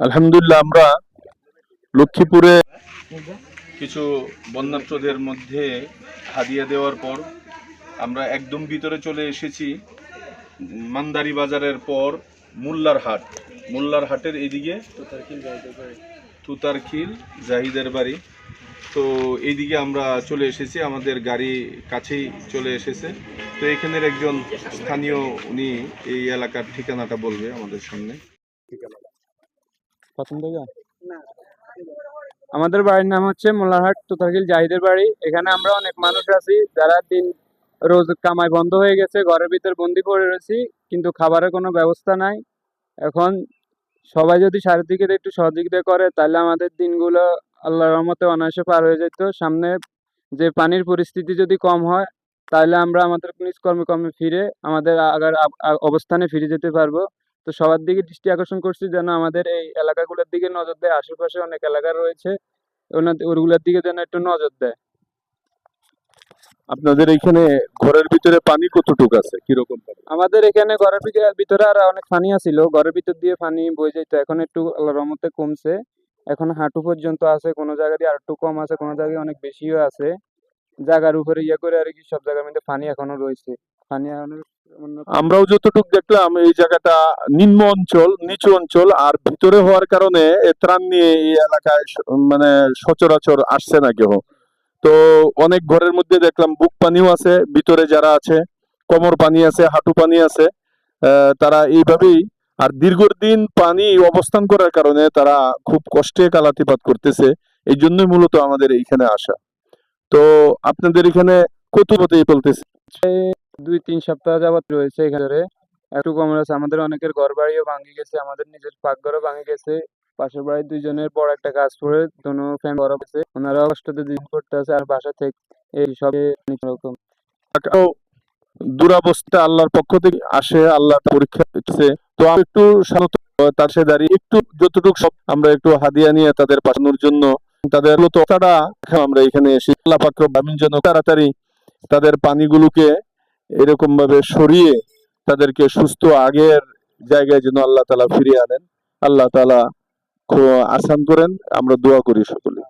আলহামদুলিল্লাহ আমরা লক্ষ্মীপুরে কিছু বন্যার্থদের মধ্যে হাদিয়া দেওয়ার পর আমরা একদম ভিতরে চলে এসেছি মান্দারি বাজারের পর মোল্লার হাট। মোল্লার হাটের এদিকে তুতারখিল জাহিদের বাড়ি। তো এইদিকে আমরা চলে এসেছি আমাদের গাড়ি কাছেই চলে এসেছে। তো এখানের একজন স্থানীয় উনি এই এলাকার ঠিকানাটা বলবে আমাদের সামনে। থেকে? আমাদের বাড়ির নাম হচ্ছে মোল্লারহাট তুতারকিল জাহিদের বাড়ি। এখানে আমরা অনেক মানুষ আছি যারা দিন রোজ কামাই বন্ধ হয়ে গেছে ঘরের ভিতর বন্দি পড়ে রয়েছি কিন্তু খাবারের কোনো ব্যবস্থা নাই। এখন সবাই যদি চারিদিকে একটু সহযোগিতা করে তাহলে আমাদের দিনগুলো আল্লাহ রহমতে অনায়াসে পার হয়ে যেত। সামনে যে পানির পরিস্থিতি যদি কম হয় তাহলে আমরা আমাদের নিজ কর্মে কর্মে ফিরে আমাদের আগার অবস্থানে ফিরে যেতে পারব। তো সবার দিকে দৃষ্টি আকর্ষণ করছি যেন আমাদের এই এলাকাগুলোর দিকে নজর দেয়। আশেপাশে অনেক এলাকা রয়েছে ওনাদের ওগুলোর দিকে যেন একটু নজর দেয়। আপনাদের এখানে ঘরের ভিতরে পানি কতটুকু আছে? কীরকম আমাদের এখানে ঘরের ভিতরে- আর অনেক পানি আছিল। ঘরের ভিতর দিয়ে পানি বয়ে যেত এখন একটু রহমতে কমছে। এখন হাঁটু পর্যন্ত আছে কোনো জায়গা দিয়ে আর একটু কম আছে কোনো জায়গায় অনেক বেশিও আছে। জায়গার উপরে ইয়ে করে আর কি সব জায়গার মধ্যে পানি এখনও রয়েছে। পানি এখনও আমরাও যতটুকু দেখলাম, এই জায়গাটা নিম্ন অঞ্চল, নিচু অঞ্চল, আর ভিতরে হওয়ার কারণে ত্রাণ নিয়ে এই এলাকায় মানে সচরাচর আসছে না কেউ। তো অনেক ঘরের মধ্যে দেখলাম বুক পানিও আছে, ভিতরে যারা আছে, কোমর পানি আছে, হাঁটু পানি আছে তারা এইভাবেই, আর দীর্ঘদিন পানি অবস্থান করার কারণে তারা খুব কষ্টে কালাতিপাত করতেছে, এই জন্যই মূলত আমাদের এইখানে আসা। তো আপনাদের এখানে কত মতো চলতেছে দুই তিন সপ্তাহ যাবত রয়েছে এখানে একটু কম রয়েছে আমাদের অনেকের ঘর বাড়িও ভাঙে গেছে, আমাদের নিজের পাকঘরও ভাঙে গেছে। পাশের বাড়ির দুইজনের বড় একটা কাজ করে দুনো ফ্যান বড় হয়েছে। ওনারাও কষ্টতে দিন করতে আছে, আর বাসা থেকে এই সবে রকম। দুরাবস্থা আল্লাহর পক্ষ থেকে আসে, আল্লাহ পরীক্ষা দিচ্ছে তো আমি একটু তার সে দাঁড়িয়ে, একটু যতটুকু সব আমরা একটু হাদিয়া নিয়ে তাদের পাঠানোর জন্য, তাদের তারা আমরা এখানে এসে। আল্লাহ পাক তাড়াতাড়ি তাদের পানিগুলোকে এরকম ভাবে সরিয়ে তাদেরকে সুস্থ আগের জায়গায় যেন আল্লাহ তালা ফিরিয়ে আনেন। আল্লাহ তালা আসান করেন। আমরা দোয়া করি সকলে।